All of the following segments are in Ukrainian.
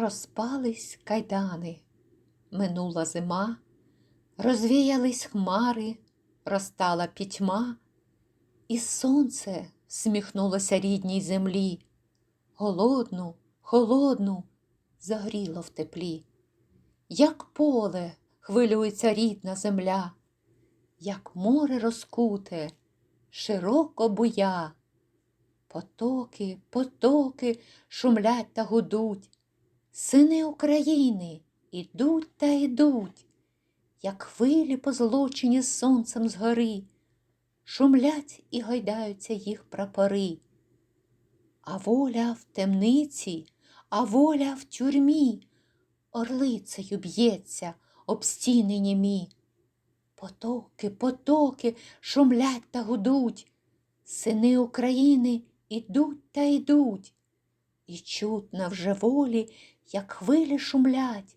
Розпались кайдани, минула зима, розвіялись хмари, розтала пітьма, і сонце всміхнулося рідній землі, голодну, холодну, загріло в теплі, як поле хвилюється рідна земля, як море розкуте, широко буя. Потоки, потоки шумлять та гудуть, Сини України ідуть та йдуть, як хвилі позлочені сонцем згори, шумлять і гойдаються їх прапори. А воля в темниці, а воля в тюрмі, орлицею б'ється об стіни німі. Потоки, потоки шумлять та гудуть, Сини України ідуть та йдуть, і чутно вже волі, як хвилі шумлять,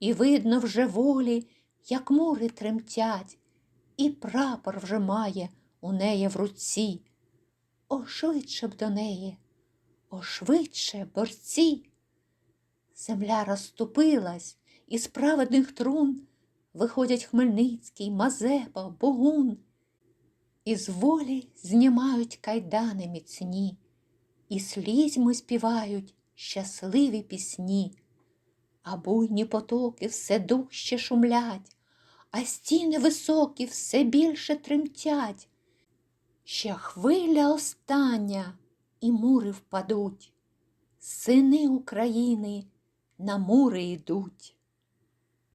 і видно вже волі, як мури тремтять, і прапор вже має у неї в руці. О, швидше б до неї, о, швидше, борці. Земля розступилась, і з праведних трун виходять Хмельницький, Мазепа, Богун. Із волі знімають кайдани міцні, і слізьми співають щасливі пісні, а буйні потоки все дужче шумлять, а стіни високі все більше тремтять. Ще хвиля остання, і мури впадуть, сини України на мури йдуть.